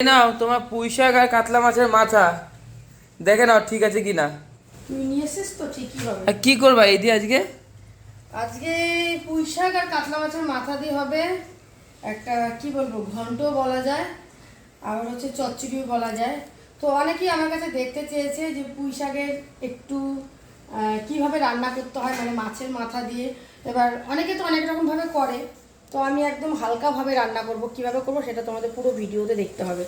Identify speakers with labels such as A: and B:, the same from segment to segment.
A: নাও তোমার পুঁই শাক আর কাতলা মাছের মাথা। দেখে নাও ঠিক আছে কি না
B: তুই নিয়ে এসেছিস তো ঠিকই হবে।
A: আর কি করবা এই দিয়ে আজকে?
B: আজকে পুঁই শাক আর কাতলা মাছের মাথা দিয়ে হবে একটা কি বলব ঘন্ট বলা যায়। আবার হচ্ছে চচ্চড়িও বলা যায়। তো অনেকেই আমার কাছে দেখতে চেয়েছে যে পুঁই শাকের একটু কীভাবে রান্না করতে হয় মানে মাছের মাথা দিয়ে। এবার অনেকে তো অনেক রকমভাবে করে। তো আমি একদম হালকাভাবে রান্না করব কীভাবে করব সেটা তোমাদের পুরো ভিডিওতে দেখতে হবে।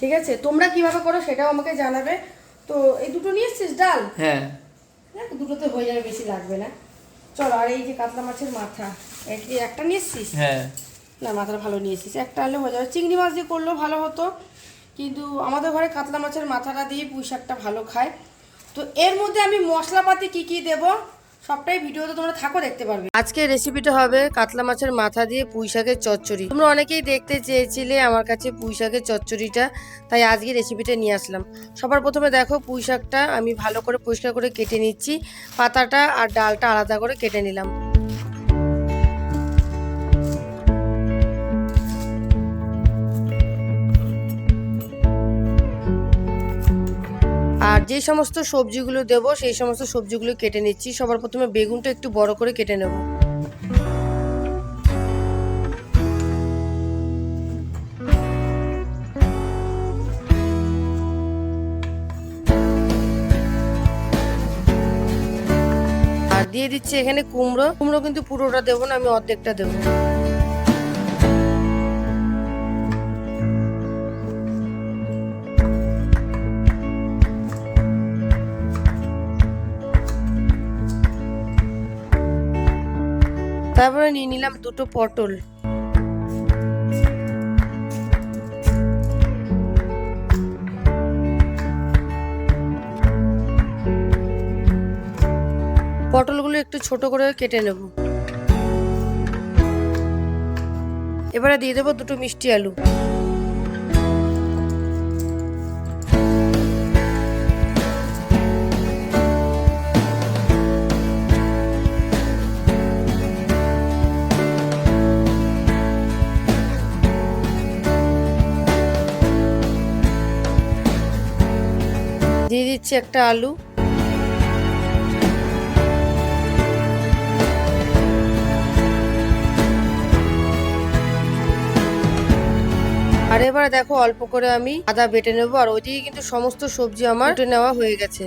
B: ঠিক আছে? তোমরা কীভাবে করো সেটাও আমাকে জানাবে। তো এই দুটো নিয়ে এসছিস? ডাল?
A: হ্যাঁ।
B: দেখ দুটোতে হয়ে যাবে বেশি লাগবে না। চলো আর এই যে কাতলা মাছের মাথা এক- একটা নিয়ে এসছিস?
A: হ্যাঁ।
B: না মাথাটা ভালো নিয়ে এসেছিস। একটা আনলে হয়ে যাবে। চিংড়ি মাছ দিয়ে করলেও ভালো হতো। কিন্তু আমাদের ঘরে কাতলা মাছের মাথাটা দিয়ে পুঁই শাকটা ভালো খায়। তো এর মধ্যে আমি মশলাপাতি কি কি দেব? সবটাই ভিডিওতে তোমরা থাকো, দেখতে পারবে। আজকে রেসিপিটা হবে কাতলা মাছের মাথা দিয়ে পুঁই শাকের চচ্চড়ি। তোমরা অনেকেই দেখতে চেয়েছিলে আমার কাছে পুঁই শাকের চচ্চড়িটা, তাই আজকে রেসিপিটা নিয়ে আসলাম। সবার প্রথমে দেখো পুঁই শাকটা, আমি ভালো করে পরিষ্কার করে কেটে নিচ্ছি। পাতাটা আর ডালটা আলাদা করে কেটে নিলাম। যে সমস্ত সবজিগুলো দেবো, সেই সমস্ত সবজিগুলো কেটে নিচ্ছি। সবার প্রথমে বেগুনটা একটু বড় করে কেটে নেব। আর দিয়ে দিচ্ছি এখানে কুমড়ো। কুমড়ো কিন্তু পুরোটা দেবো না, আমি অর্ধেকটা দেবো। তারপরে নিয়ে নিলাম দুটো পটল। পটলগুলো একটু ছোট করে কেটে নেব। এবারে দিয়ে দেবো দুটো মিষ্টি আলু। দিচ্ছি একটা আলু। আর এবার দেখো অল্প করে আমি আদা বেটে নেব, আর ওইদিকে কিন্তু সমস্ত সবজি আমার নেওয়া হয়ে গেছে।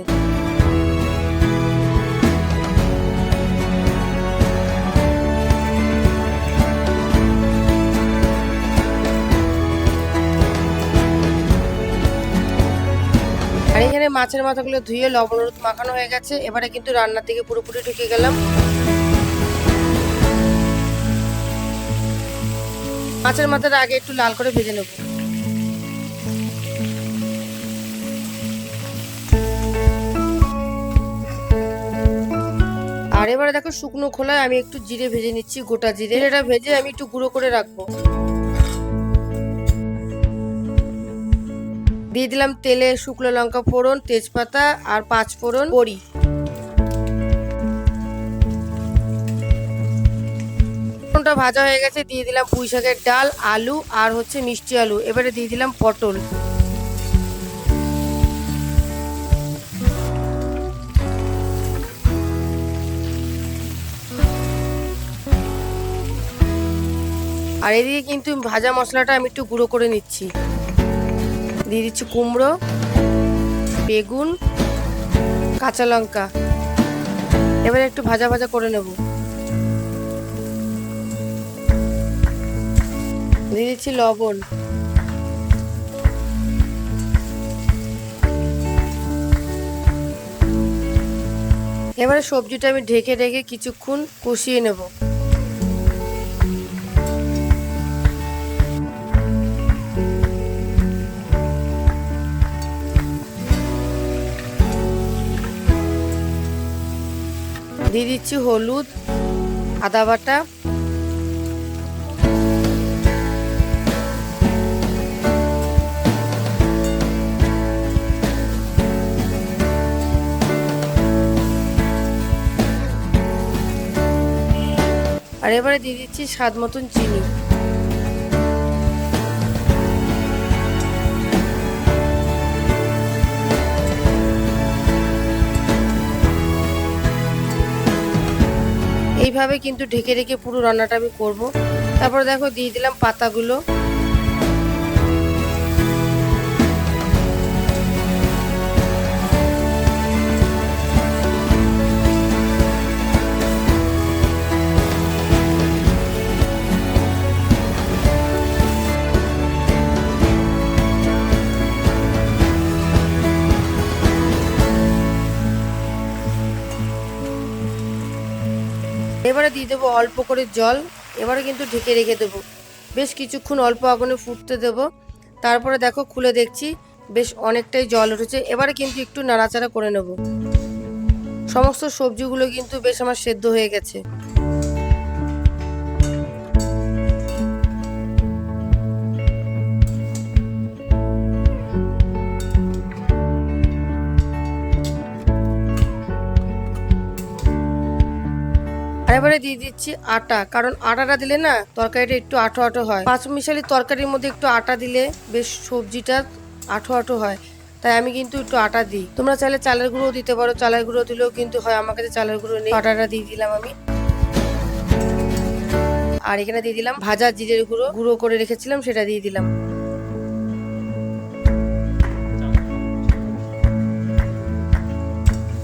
B: আর এখানে মাছের মাথাগুলো ধুয়ে লবণ হলুদ মাখানো হয়ে গেছে। এবারে কিন্তু রান্নার দিকে পুরোপুরি ঢুকে গেলাম। মাছের মাথাটা আগে একটু লাল করে ভেজে নেব। আর এবারে দেখো শুকনো খোলায় আমি একটু জিরে ভেজে নিচ্ছি, গোটা জিরে। এটা ভেজে আমি একটু গুঁড়ো করে রাখব। দিয়ে দিলাম তেলে শুকনো লঙ্কা ফোড়ন, তেজপাতা আর পাঁচ ফোড়ন বড়ি। ফোড়নটা ভাজা হয়ে গেছে, দিয়ে দিলাম পুঁই শাকের ডাল, আলু আর হচ্ছে মিষ্টি আলু। এবারে দিয়ে দিলাম পটল। আর এদিকে কিন্তু ভাজা মশলাটা আমি একটু গুঁড়ো করে নিচ্ছি। দিয়ে দিচ্ছি কুমড়ো, বেগুন, কাঁচা লঙ্কা। এবারে একটু ভাজা ভাজা করে নেব। দিয়ে দিচ্ছি লবণ। এবারে সবজিটা আমি ঢেকে ঢেকে কিছুক্ষণ কষিয়ে নেব। দিয়ে দিচ্ছি হলুদ আদা বাটা। আর এবারে দিয়ে দিচ্ছি স্বাদ মতন চিনি। এইভাবে কিন্তু ঢেকে রেখে পুরো রান্নাটা আমি করব। তারপর দেখো দিয়ে দিলাম পাতাগুলো। এবারে দিয়ে দেবো অল্প করে জল, এবারে কিন্তু ঢেকে রেখে দেবো। বেশ কিছুক্ষণ অল্প আগুনে ফুটতে দেবো। তারপরে দেখো খুলে দেখছি বেশ অনেকটাই জল উঠেছে। এবারে কিন্তু একটু নাড়াচাড়া করে নেব। সমস্ত সবজিগুলো কিন্তু বেশ আমার সেদ্ধ হয়ে গেছে। এবারে দিয়ে দিচ্ছি আটা। কারণ আটাটা দিলে না তরকারিটা একটু আঠো আঠো হয়। পাঁচ মিশালি তরকারির মধ্যে একটু আটা দিলে বেশ সবজিটা আঠো আঠো হয়। তাই আমি কিন্তু একটু আটা দিই। তোমরা চাইলে চালের গুঁড়ো দিতে পারো। চালের গুঁড়ো দিলেও কিন্তু হয়। আমার কাছে চালের গুঁড়ো নেই। আটাটা দিয়ে দিলাম আমি। আর এখানে দিয়ে দিলাম ভাজা জিরের গুঁড়ো। গুঁড়ো করে রেখেছিলাম, সেটা দিয়ে দিলাম।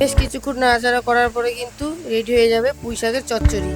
B: বেশ কিছুক্ষণ নাড়াচাড়া করার পরে কিন্তু রেডি হয়ে যাবে পুঁই শাকের চচ্চড়ি।